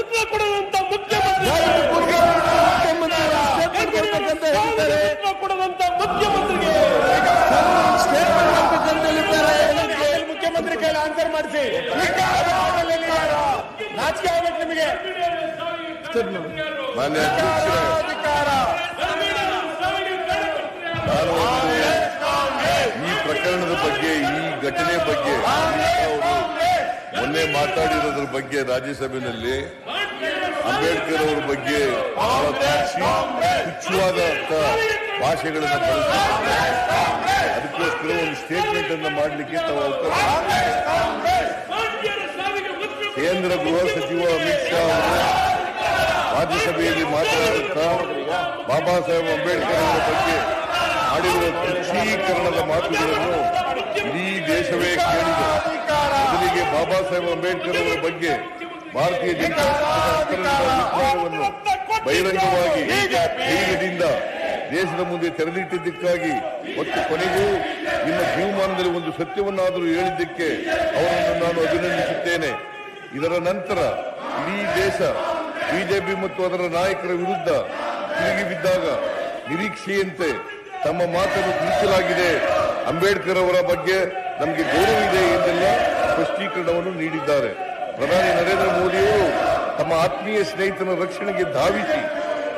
ಉತ್ತರ ಕೊಡುವಂತ ಮುಖ್ಯಮಂತ್ರಿ ಕೊಡುವಂತ ಮುಖ್ಯಮಂತ್ರಿಗೆ. ಮುಖ್ಯಮಂತ್ರಿ ಕೈಲಿ ಆನ್ಸರ್ ಈ ಪ್ರಕರಣದ ಬಗ್ಗೆ ಈ ಘಟನೆ ಬಗ್ಗೆ ಮೊನ್ನೆ ಮಾತಾಡಿರೋದ್ರ ಬಗ್ಗೆ ರಾಜ್ಯಸಭೆಯಲ್ಲಿ ಅಂಬೇಡ್ಕರ್ ಅವರ ಬಗ್ಗೆ ಹುಚ್ಚುವಾದಂತ ಭಾಷೆಗಳನ್ನ ಬಳಸಿದ್ದಾರೆ ಅದಕ್ಕೋಸ್ಕರ ಒಂದು ಸ್ಟೇಟ್ಮೆಂಟ್ ಅನ್ನು ಮಾಡಲಿಕ್ಕೆ ತಾವು ಅವಕಾಶ ಕೇಂದ್ರ ಗೃಹ ಸಚಿವ ಅಮಿತ್ ಶಾ ಅವರು ರಾಜ್ಯಸಭೆಯಲ್ಲಿ ಮಾತನಾಡುತ್ತಾ ಬಾಬಾ ಸಾಹೇಬ್ ಅಂಬೇಡ್ಕರ್ ಅವರ ಬಗ್ಗೆ ಮಾಡಿರುವ ತುಚ್ಛೀಕರಣದ ಮಾತುಗಳನ್ನು ಇಡೀ ದೇಶವೇ ಕೇಳಿದೆ. ಮೊದಲಿಗೆ ಬಾಬಾ ಸಾಹೇಬ್ ಅಂಬೇಡ್ಕರ್ ಅವರ ಬಗ್ಗೆ ಭಾರತೀಯ ಜನತಾ ಬಹಿರಂಗವಾಗಿ ಧೈರ್ಯದಿಂದ ದೇಶದ ಮುಂದೆ ತೆರೆದಿಟ್ಟಿದ್ದಕ್ಕಾಗಿ ಮತ್ತು ಕೊನೆಗೂ ನಿಮ್ಮ ಜೀವಮಾನದಲ್ಲಿ ಒಂದು ಸತ್ಯವನ್ನಾದರೂ ಹೇಳಿದ್ದಕ್ಕೆ ಅವರನ್ನು ನಾನು ಅಭಿನಂದಿಸುತ್ತೇನೆ. ಇದರ ನಂತರ ಇಡೀ ದೇಶ ಬಿಜೆಪಿ ಮತ್ತು ಅದರ ನಾಯಕರ ವಿರುದ್ಧ ತಿರುಗಿ ಬಿದ್ದಾಗ ನಿರೀಕ್ಷೆಯಂತೆ ತಮ್ಮ ಮಾತನ್ನು ತಿಳಿಸಲಾಗಿದೆ. ಅಂಬೇಡ್ಕರ್ ಅವರ ಬಗ್ಗೆ ನಮಗೆ ಗೌರವ ಇದೆ ಎಂದೆಲ್ಲ ಸ್ಪಷ್ಟೀಕರಣವನ್ನು ನೀಡಿದ್ದಾರೆ. ಪ್ರಧಾನಿ ನರೇಂದ್ರ ಮೋದಿಯವರು ತಮ್ಮ ಆತ್ಮೀಯ ಸ್ನೇಹಿತನ ರಕ್ಷಣೆಗೆ ಧಾವಿಸಿ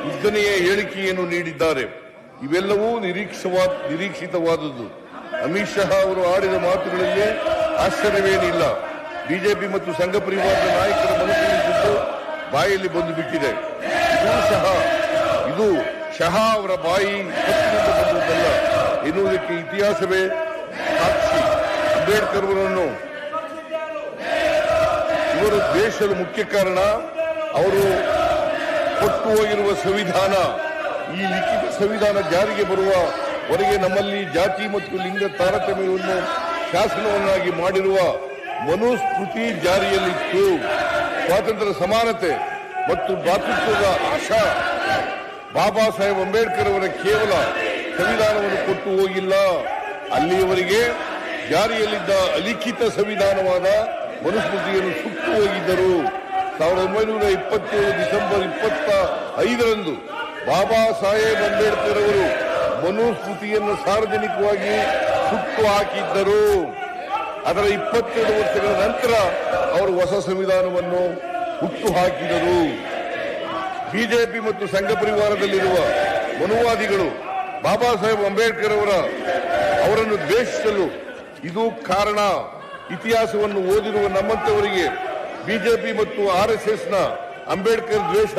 ಉದ್ದನೆಯ ಹೇಳಿಕೆಯನ್ನು ನೀಡಿದ್ದಾರೆ. ಇವೆಲ್ಲವೂ ನಿರೀಕ್ಷವಾ ನಿರೀಕ್ಷಿತವಾದದ್ದು ಅಮಿತ್ ಶಾ ಅವರು ಆಡಿದ ಮಾತುಗಳಲ್ಲಿ ಆಶ್ಚರ್ಯವೇನಿಲ್ಲ. ಬಿಜೆಪಿ ಮತ್ತು ಸಂಘ ಪರಿವಾರದ ನಾಯಕರ ಮನಸ್ಸಿನಿದ್ದು ಬಾಯಲ್ಲಿ ಬಂದು ಬಿಟ್ಟಿದೆ. ಇದು ಸಹ ಇದು ಶಹಾ ಅವರ ಬಾಯಿ ಬಂದದ್ದಲ್ಲ. ಎನ್ನುವುದಕ್ಕೆ ಇತಿಹಾಸವೇ ಸಾಕ್ಷಿ. ಅಂಬೇಡ್ಕರ್ ಅವರನ್ನು ಇವರು ದೇಶದ ಮುಖ್ಯ ಕಾರಣ. ಅವರು ಕೊಟ್ಟು ಹೋಗಿರುವ ಸಂವಿಧಾನ, ಈ ಲಿಖಿತ ಸಂವಿಧಾನ ಜಾರಿಗೆ ಬರುವ ವರೆಗೆ ನಮ್ಮಲ್ಲಿ ಜಾತಿ ಮತ್ತು ಲಿಂಗ ತಾರತಮ್ಯವನ್ನು ಶಾಸನವನ್ನಾಗಿ ಮಾಡಿರುವ ಮನುಸ್ಮೃತಿ ಜಾರಿಯಲ್ಲಿತ್ತು. ಸ್ವಾತಂತ್ರ್ಯ ಸಮಾನತೆ ಮತ್ತು ಭಾತೃತ್ವದ ಆಶಾ ಬಾಬಾ ಸಾಹೇಬ್ ಅಂಬೇಡ್ಕರ್ ಅವರ ಕೇವಲ ಸಂವಿಧಾನವನ್ನು ಕೊಟ್ಟು ಹೋಗಿಲ್ಲ. ಅಲ್ಲಿಯವರೆಗೆ ಜಾರಿಯಲ್ಲಿದ್ದ ಅಲಿಖಿತ ಸಂವಿಧಾನವಾದ ಮನುಸ್ಮೃತಿಯನ್ನು ಸುಟ್ಟು ಹೋಗಿದ್ದರು. ಸಾವಿರದ ಒಂಬೈನೂರ ಇಪ್ಪತ್ತೇಳು ಡಿಸೆಂಬರ್ ಇಪ್ಪತ್ತ ಐದರಂದು ಬಾಬಾ ಸಾಹೇಬ್ ಅಂಬೇಡ್ಕರ್ ಅವರು ಮನುಸ್ಮೃತಿಯನ್ನು ಸಾರ್ವಜನಿಕವಾಗಿ ಸುಟ್ಟು ಹಾಕಿದ್ದರು. ಅದರ ಇಪ್ಪತ್ತೆರಡು ವರ್ಷಗಳ ನಂತರ ಅವರು ಹೊಸ ಸಂವಿಧಾನವನ್ನು ಹುಟ್ಟು ಹಾಕಿದರು. ಬಿಜೆಪಿ ಮತ್ತು ಸಂಘ ಪರಿವಾರದಲ್ಲಿರುವ ಮನುವಾದಿಗಳು ಬಾಬಾ ಸಾಹೇಬ್ ಅಂಬೇಡ್ಕರ್ ಅವರ ಅವರನ್ನು ದ್ವೇಷಿಸಲು ಇದು ಕಾರಣ. ಇತಿಹಾಸವನ್ನು ಓದಿರುವ ನಮ್ಮಂತವರಿಗೆ ಬಿಜೆಪಿ ಮತ್ತು ಆರ್ಎಸ್ಎಸ್ನ ಅಂಬೇಡ್ಕರ್ ದ್ವೇಷ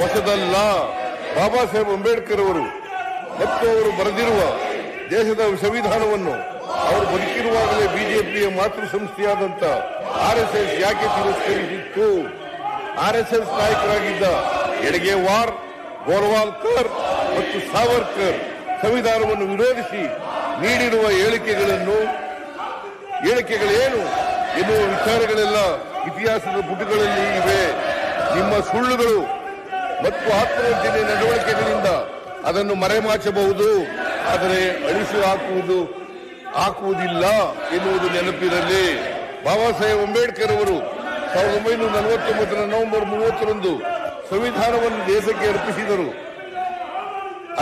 ಹೊಸದಲ್ಲ. ಬಾಬಾ ಸಾಹೇಬ್ ಅಂಬೇಡ್ಕರ್ ಅವರು ಮತ್ತು ಅವರು ಬರೆದಿರುವ ದೇಶದ ಸಂವಿಧಾನವನ್ನು ಅವರು ಬದುಕಿರುವಾಗಲೇ ಬಿಜೆಪಿಯ ಮಾತೃ ಸಂಸ್ಥೆಯಾದಂತ ಆರ್ಎಸ್ಎಸ್ ಯಾಕೆ ತಿರಸ್ಕರಿಸಿತ್ತು? ಆರ್ಎಸ್ಎಸ್ ನಾಯಕರಾಗಿದ್ದ ಎಡಗೇವಾರ್, ಗೋರ್ವಾಲ್ಕರ್ ಮತ್ತು ಸಾವರ್ಕರ್ ಸಂವಿಧಾನವನ್ನು ವಿರೋಧಿಸಿ ನೀಡಿರುವ ಹೇಳಿಕೆಗಳನ್ನು ಹೇಳಿಕೆಗಳೇನು ಎನ್ನುವ ವಿಚಾರಗಳೆಲ್ಲ ಇತಿಹಾಸದ ಪುಟಗಳಲ್ಲಿ ಇವೆ. ನಿಮ್ಮ ಸುಳ್ಳುಗಳು ಮತ್ತು ಆತ್ಮವಂಚನೆ ನಡವಳಿಕೆಗಳಿಂದ ಅದನ್ನು ಮರೆಮಾಚಬಹುದು, ಆದರೆ ಅಳಿಸಿ ಹಾಕುವುದು ಹಾಕುವುದಿಲ್ಲ ಎನ್ನುವುದು ನೆನಪಿರಲಿ ಬಾಬಾ ಸಾಹೇಬ್ ಅಂಬೇಡ್ಕರ್ ಅವರು ಸಾವಿರದ ಒಂಬೈನೂರ ನಲವತ್ತೊಂಬತ್ತರ ನವೆಂಬರ್ ಮೂವತ್ತರಂದು ಸಂವಿಧಾನವನ್ನು ದೇಶಕ್ಕೆ ಅರ್ಪಿಸಿದರು.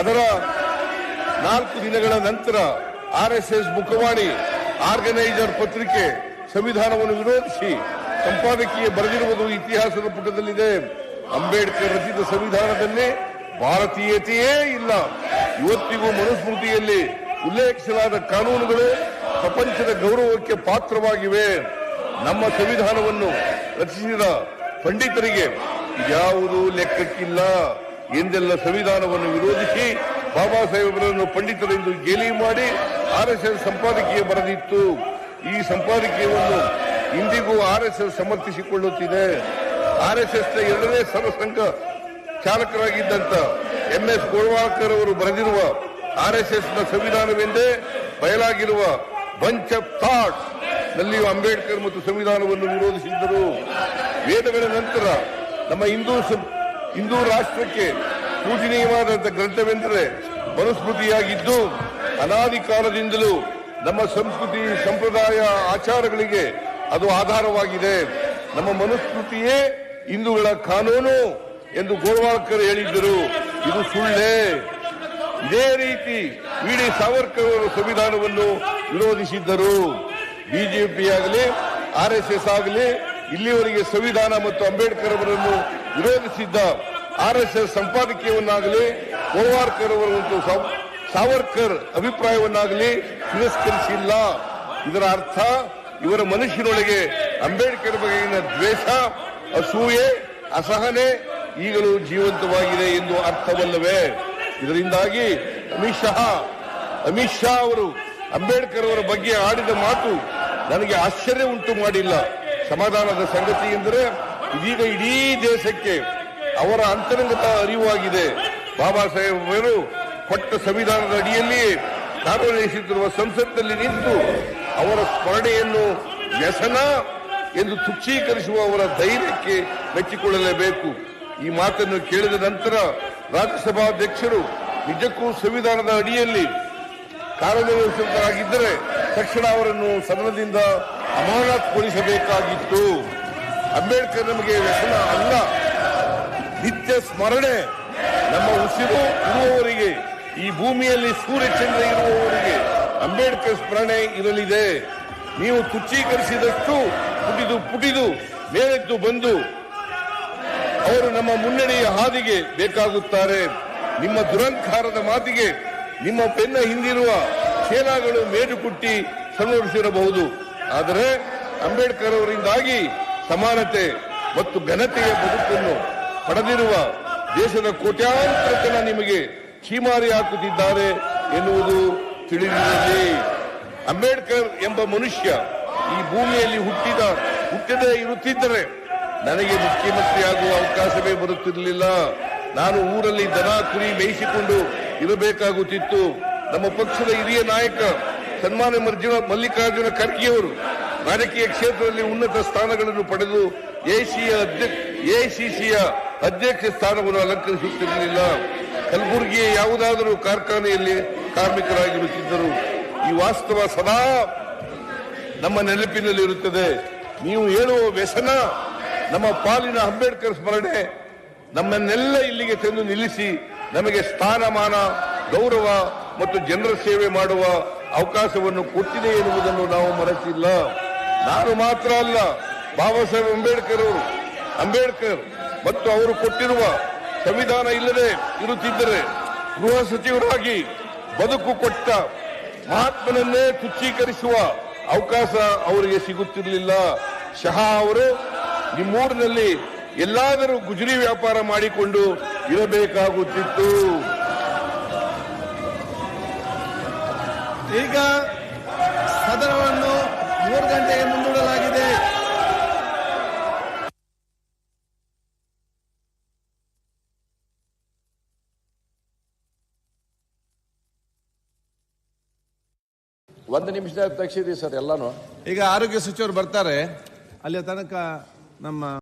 ಅದರ ನಾಲ್ಕು ದಿನಗಳ ನಂತರ ಆರ್ ಎಸ್ ಎಸ್ ಮುಖವಾಣಿ ಆರ್ಗನೈಸರ್ ಪತ್ರಿಕೆ ಸಂವಿಧಾನವನ್ನು ವಿರೋಧಿಸಿ ಸಂಪಾದಕೀಯ ಬರೆದಿರುವುದು ಇತಿಹಾಸದ ಪುಟದಲ್ಲಿದೆ. ಅಂಬೇಡ್ಕರ್ ರಚಿತ ಸಂವಿಧಾನದಲ್ಲಿ ಭಾರತೀಯತೆಯೇ ಇಲ್ಲ. ಇವತ್ತಿಗೂ ಮನುಸ್ಮೃತಿಯಲ್ಲಿ ಉಲ್ಲೇಖಿಸಲಾದ ಕಾನೂನುಗಳು ಪ್ರಪಂಚದ ಗೌರವಕ್ಕೆ ಪಾತ್ರವಾಗಿವೆ. ನಮ್ಮ ಸಂವಿಧಾನವನ್ನು ರಚಿಸಿದ ಪಂಡಿತರಿಗೆ ಯಾವುದು ಲೆಕ್ಕಕ್ಕಿಲ್ಲ. ಎಂದೆಲ್ಲ ಸಂವಿಧಾನವನ್ನು ವಿರೋಧಿಸಿ ಬಾಬಾ ಸಾಹೇಬರನ್ನು ಪಂಡಿತರೆಂದು ಗೇಲಿ ಮಾಡಿ ಆರ್ ಎಸ್ ಎಸ್ ಸಂಪಾದಕೀಯ ಬರೆದಿತ್ತು. ಈ ಸಂಪಾದಕೀಯವನ್ನು ಇಂದಿಗೂ ಆರ್ ಎಸ್ ಎಸ್ ಸಮರ್ಥಿಸಿಕೊಳ್ಳುತ್ತಿದೆ. ಆರ್ ಎಸ್ ಆರ್ಎಸ್ಎಸ್ನ ಎರಡನೇ ಸರ್ವಸಂಘ ಚಾಲಕರಾಗಿದ್ದಂತ ಎಂ ಎಸ್ ಗೋಳ್ವಾಳ್ಕರ್ ಅವರು ಬರೆದಿರುವ ಆರ್ಎಸ್ಎಸ್ನ ಸಂವಿಧಾನವೆಂದೇ ಬಯಲಾಗಿರುವ ಬಂಚ್ ಆಫ್ ಥಾಟ್ಸ್ ನಲ್ಲಿಯೂ ಅಂಬೇಡ್ಕರ್ ಮತ್ತು ಸಂವಿಧಾನವನ್ನು ವಿರೋಧಿಸಿದ್ದರು. ವೇದಗಳ ನಂತರ ನಮ್ಮ ಹಿಂದೂ ಹಿಂದೂ ರಾಷ್ಟ್ರಕ್ಕೆ ಪೂಜನೀಯವಾದಂಥ ಗ್ರಂಥವೆಂದರೆ ಮನುಸ್ಮೃತಿಯಾಗಿದ್ದು, ಅನಾದಿ ಕಾಲದಿಂದಲೂ ನಮ್ಮ ಸಂಸ್ಕೃತಿ, ಸಂಪ್ರದಾಯ, ಆಚಾರಗಳಿಗೆ ಅದು ಆಧಾರವಾಗಿದೆ. ನಮ್ಮ ಮನುಸ್ಮೃತಿಯೇ ಹಿಂದೂಗಳ ಕಾನೂನು ಎಂದು ಗೋಳ್ವಾಳ್ಕರ್ ಹೇಳಿದ್ದರು. ಇದು ಸುಳ್ಳೇ. ಇದೇ ರೀತಿ ವಿ ಸಾವರ್ಕರ್ ಅವರು ಸಂವಿಧಾನವನ್ನು ವಿರೋಧಿಸಿದ್ದರು. ಬಿಜೆಪಿ ಆಗಲಿ, ಆರ್ ಎಸ್ ಆಗಲಿ ಇಲ್ಲಿಯವರೆಗೆ ಸಂವಿಧಾನ ಮತ್ತು ಅಂಬೇಡ್ಕರ್ ಅವರನ್ನು ವಿರೋಧಿಸಿದ್ದ ಆರ್ ಎಸ್ ಎಸ್ ಸಂಪಾದಕೀಯವನ್ನಾಗಲಿ ಕೋವಾರ್ಕರ್ ಅವರ ಸಾವರ್ಕರ್ ಅಭಿಪ್ರಾಯವನ್ನಾಗಲಿ ತಿರಸ್ಕರಿಸಿಲ್ಲ. ಇದರ ಅರ್ಥ, ಇವರ ಮನುಷ್ಯನೊಳಗೆ ಅಂಬೇಡ್ಕರ್ ಬಗೆಗಿನ ದ್ವೇಷ, ಅಸೂಯೆ, ಅಸಹನೆ ಈಗಲೂ ಜೀವಂತವಾಗಿದೆ ಎಂದು ಅರ್ಥವಲ್ಲವೇ? ಇದರಿಂದಾಗಿ ಅಮಿತ್ ಶಾ ಅಮಿತ್ ಶಾ ಅವರು ಅಂಬೇಡ್ಕರ್ ಅವರ ಬಗ್ಗೆ ಆಡಿದ ಮಾತು ನನಗೆ ಆಶ್ಚರ್ಯ ಉಂಟು ಮಾಡಿಲ್ಲ. ಸಮಾಧಾನದ ಸಂಗತಿ ಎಂದರೆ ಇದೀಗ ಇಡೀ ದೇಶಕ್ಕೆ ಅವರ ಅಂತರಂಗತ ಅರಿವಾಗಿದೆ. ಬಾಬಾ ಸಾಹೇಬ್ ಅವರು ಕೊಟ್ಟ ಸಂವಿಧಾನದ ಅಡಿಯಲ್ಲಿ ಕಾರ್ಯನಿರ್ವಹಿಸುತ್ತಿರುವ ಸಂಸತ್ನಲ್ಲಿ ನಿಂತು ಅವರ ಸ್ಮರಣೆಯನ್ನು ವ್ಯಸನ ಎಂದು ತುಚ್ಛೀಕರಿಸುವ ಅವರ ಧೈರ್ಯಕ್ಕೆ ಮೆಚ್ಚಿಕೊಳ್ಳಲೇಬೇಕು. ಈ ಮಾತನ್ನು ಕೇಳಿದ ನಂತರ ರಾಜ್ಯಸಭಾಧ್ಯಕ್ಷರು ನಿಜಕ್ಕೂ ಸಂವಿಧಾನದ ಅಡಿಯಲ್ಲಿ ಕಾರ್ಯನಿರ್ವಹಿಸುವಂತರಾಗಿದ್ದರೆ ತಕ್ಷಣ ಅವರನ್ನು ಸದನದಿಂದ ಅಮಾನತ್ಗೊಳಿಸಬೇಕಾಗಿತ್ತು. ಅಂಬೇಡ್ಕರ್ ನಮಗೆ ವ್ಯಸನ ಅಲ್ಲ. ನಿತ್ಯ ಸ್ಮರಣೆ ನಮ್ಮ ಉಸಿರು ಇರುವವರಿಗೆ, ಈ ಭೂಮಿಯಲ್ಲಿ ಸೂರ್ಯಚಂದ್ರ ಇರುವವರಿಗೆ ಅಂಬೇಡ್ಕರ್ ಸ್ಮರಣೆ ಇರಲಿದೆ. ನೀವು ತುಚ್ಛೀಕರಿಸಿದಷ್ಟು ಪುಟಿದು ಪುಟಿದು ಮೇಲೆದ್ದು ಬಂದು ಅವರು ನಮ್ಮ ಮುನ್ನಡೆಯ ಹಾದಿಗೆ ಬೇಕಾಗುತ್ತಾರೆ. ನಿಮ್ಮ ದುರಂಕಾರದ ಮಾತಿಗೆ ನಿಮ್ಮ ಬೆನ್ನ ಹಿಂದಿರುವ ಸೇನಾಗಳು ಮೇಡು ಕುಟ್ಟಿ ಸಂಘಟಿಸಿರಬಹುದು ಆದರೆ ಅಂಬೇಡ್ಕರ್ ಅವರಿಂದಾಗಿ ಸಮಾನತೆ ಮತ್ತು ಘನತೆಯ ಬದುಕನ್ನು ಪಡೆದಿರುವ ದೇಶದ ಕೋಟ್ಯಾಂತರ ಜನ ನಿಮಗೆ ಚೀಮಾರಿ ಹಾಕುತ್ತಿದ್ದಾರೆ ಎನ್ನುವುದು ತಿಳಿದಿದೆ. ಅಂಬೇಡ್ಕರ್ ಎಂಬ ಮನುಷ್ಯ ಈ ಭೂಮಿಯಲ್ಲಿ ಹುಟ್ಟಿದ, ಹುಟ್ಟದೇ ಇರುತ್ತಿದ್ದರೆ ನನಗೆ ಮುಖ್ಯಮಂತ್ರಿಯಾಗುವ ಅವಕಾಶವೇ ಬರುತ್ತಿರಲಿಲ್ಲ. ನಾನು ಊರಲ್ಲಿ ದನ, ಕುರಿ ಮೇಯಿಸಿಕೊಂಡು ಇರಬೇಕಾಗುತ್ತಿತ್ತು. ನಮ್ಮ ಪಕ್ಷದ ಹಿರಿಯ ನಾಯಕ ಸನ್ಮಾನ್ಯ ಮರ್ಜುನ ಮಲ್ಲಿಕಾರ್ಜುನ ಖರ್ಗೆಯವರು ರಾಜಕೀಯ ಕ್ಷೇತ್ರದಲ್ಲಿ ಉನ್ನತ ಸ್ಥಾನಗಳನ್ನು ಪಡೆದು ಎಸಿಸಿಯ ಅಧ್ಯಕ್ಷ ಸ್ಥಾನವನ್ನು ಅಲಂಕರಿಸುತ್ತಿರಲಿಲ್ಲ. ಕಲಬುರಗಿಯ ಯಾವುದಾದರೂ ಕಾರ್ಖಾನೆಯಲ್ಲಿ ಕಾರ್ಮಿಕರಾಗಿರುತ್ತಿದ್ದರು. ಈ ವಾಸ್ತವ ಸದಾ ನಮ್ಮ ನೆನಪಿನಲ್ಲಿ ಇರುತ್ತದೆ ನೀವು ಹೇಳುವ ವ್ಯಸನ ನಮ್ಮ ಪಾಲಿನ ಅಂಬೇಡ್ಕರ್ ಸ್ಮರಣೆ ನಮ್ಮನ್ನೆಲ್ಲ ಇಲ್ಲಿಗೆ ತಂದು ನಿಲ್ಲಿಸಿ ನಮಗೆ ಸ್ಥಾನಮಾನ, ಗೌರವ ಮತ್ತು ಜನರ ಸೇವೆ ಮಾಡುವ ಅವಕಾಶವನ್ನು ಕೊಟ್ಟಿದೆ ಎನ್ನುವುದನ್ನು ನಾವು ಮರೆಸಿಲ್ಲ ನಾನು ಮಾತ್ರ ಅಲ್ಲ ಬಾಬಾ ಸಾಹೇಬ್ ಅಂಬೇಡ್ಕರ್ ಅವರು, ಅಂಬೇಡ್ಕರ್ ಮತ್ತು ಅವರು ಕೊಟ್ಟಿರುವ ಸಂವಿಧಾನ ಇಲ್ಲದೆ ಇರುತ್ತಿದ್ದರೆ ಗೃಹ ಸಚಿವರಾಗಿ ಬದುಕು ಕೊಟ್ಟ ಮಹಾತ್ಮನನ್ನೇ ತುಚ್ಛೀಕರಿಸುವ ಅವಕಾಶ ಅವರಿಗೆ ಸಿಗುತ್ತಿರಲಿಲ್ಲ. ಶಹಾ ಅವರು ನಿಮ್ಮೂರಿನಲ್ಲಿ ಎಲ್ಲಾದರೂ ಗುಜರಿ ವ್ಯಾಪಾರ ಮಾಡಿಕೊಂಡು ಇರಬೇಕಾಗುತ್ತಿತ್ತು. ಈಗ ಸದನವನ್ನು ಮೂರು ಗಂಟೆಗೆ ಮುಂದೂಡಲಾಗಿದೆ. ಒಂದು ನಿಮಿಷದ ತಕ್ಷಿದೀವಿ ಸರ್ ಎಲ್ಲಾನು. ಈಗ ಆರೋಗ್ಯ ಸಚಿವರು ಬರ್ತಾರೆ. ಅಲ್ಲಿಯ ತನಕ ನಮ್ಮ